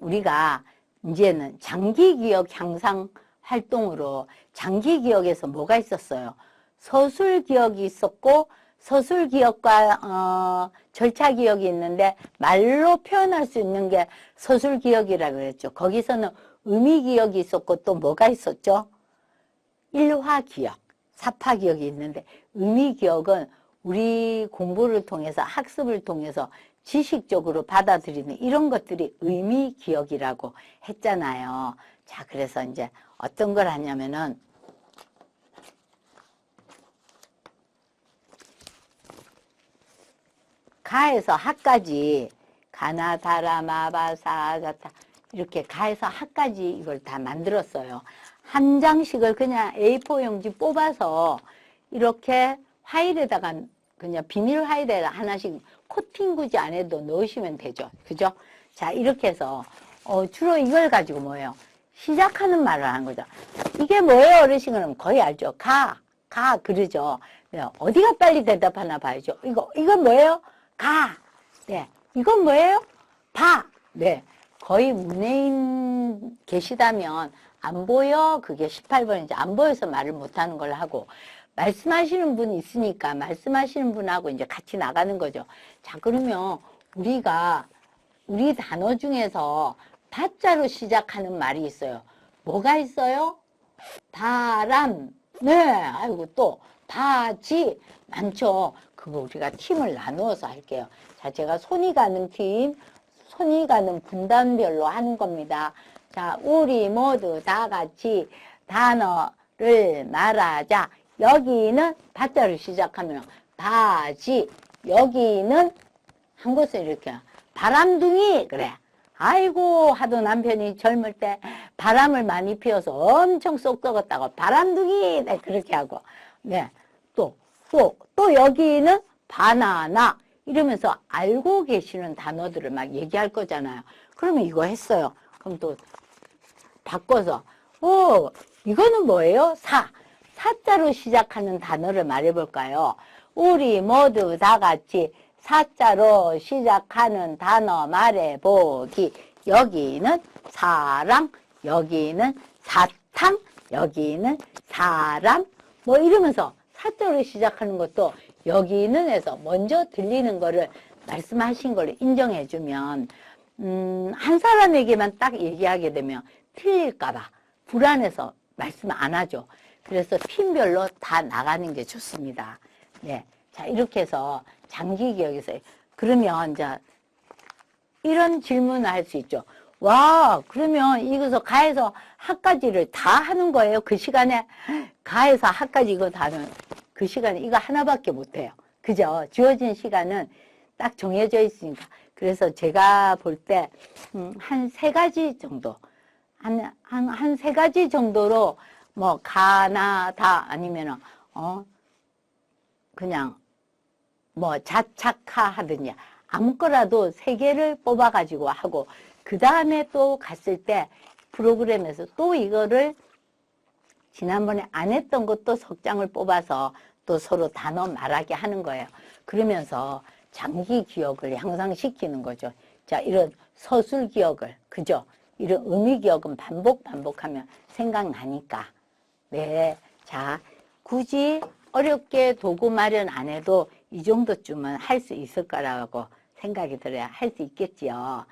우리가 이제는 장기 기억 향상 활동으로 장기 기억에서 뭐가 있었어요? 서술 기억이 있었고 서술 기억과 어, 절차 기억이 있는데 말로 표현할 수 있는 게 서술 기억이라고 그랬죠. 거기서는 의미 기억이 있었고 또 뭐가 있었죠? 일화 기억, 사파 기억이 있는데 의미 기억은 우리 공부를 통해서 학습을 통해서 지식적으로 받아들이는 이런 것들이 의미 기억이라고 했잖아요. 자, 그래서 이제 어떤 걸 하냐면은 가에서 학까지 가나 다라 마바사 자타 이렇게 가에서 학까지 이걸 다 만들었어요. 한 장씩을 그냥 A4 용지 뽑아서 이렇게 화일에다가 그냥 비닐 화일에 하나씩 코팅 굳이 안 해도 넣으시면 되죠. 그죠? 자, 이렇게 해서 어, 주로 이걸 가지고 뭐예요? 시작하는 말을 하는 거죠. 이게 뭐예요, 어르신? 그러면 거의 알죠. 가, 가, 그러죠. 네, 어디가 빨리 대답하나 봐야죠. 이거, 이건 뭐예요? 가. 네. 이건 뭐예요? 봐. 네. 거의 문예인 계시다면 안 보여? 그게 18번인지 안 보여서 말을 못 하는 걸 하고 말씀하시는 분이 있으니까 말씀하시는 분하고 이제 같이 나가는 거죠. 자, 그러면 우리가 우리 단어 중에서 다자로 시작하는 말이 있어요. 뭐가 있어요? 바람. 네. 아이고 또 바지 많죠. 그거 우리가 팀을 나누어서 할게요. 자, 제가 손이 가는 팀, 손이 가는 분단별로 하는 겁니다. 자, 우리 모두 다 같이 단어를 말하자. 여기는 바자를 시작하면 바지. 여기는 한 곳에 이렇게 바람둥이 그래. 아이고 하도 남편이 젊을 때 바람을 많이 피워서 엄청 쏙 썩었다고 바람둥이 네, 그렇게 하고 네. 또, 또, 또 여기는 바나나 이러면서 알고 계시는 단어들을 막 얘기할 거잖아요. 그러면 이거 했어요. 그럼 또 바꿔서 오 이거는 뭐예요? 사 사자로 시작하는 단어를 말해볼까요? 우리 모두 다 같이 사자로 시작하는 단어 말해보기 여기는 사랑 여기는 사탕 여기는 사람 뭐 이러면서 사자로 시작하는 것도 여기는 해서 먼저 들리는 거를 말씀하신 걸 인정해 주면 음, 한 사람에게만 딱 얘기하게 되면 틀릴까봐 불안해서 말씀 안 하죠. 그래서 팀별로 다 나가는 게 좋습니다. 네. 자, 이렇게 해서 장기 기억에서 그러면 이제 이런 질문을 할 수 있죠. 와, 그러면 이거서 가에서 학까지를 다 하는 거예요. 그 시간에 가에서 학까지 이거 다 하는 그 시간에 이거 하나밖에 못 해요. 그죠? 주어진 시간은 딱 정해져 있으니까. 그래서 제가 볼 때, 음, 한세 가지 정도, 한, 한, 한 세 가지 정도로 뭐, 가나, 다 아니면은, 어, 그냥 뭐 자착하 하든지 아무거라도 세 개를 뽑아 가지고 하고 그 다음에 또 갔을 때 프로그램에서 또 이거를 지난번에 안 했던 것도 석장을 뽑아서 또 서로 단어 말하게 하는 거예요. 그러면서 장기 기억을 향상시키는 거죠. 자, 이런 서술 기억을, 그죠? 이런 의미 기억은 반복, 반복하면 생각나니까. 네. 자, 굳이 어렵게 도구 마련 안 해도 이 정도쯤은 할 수 있을 거라고 생각이 들어야 할 수 있겠지요.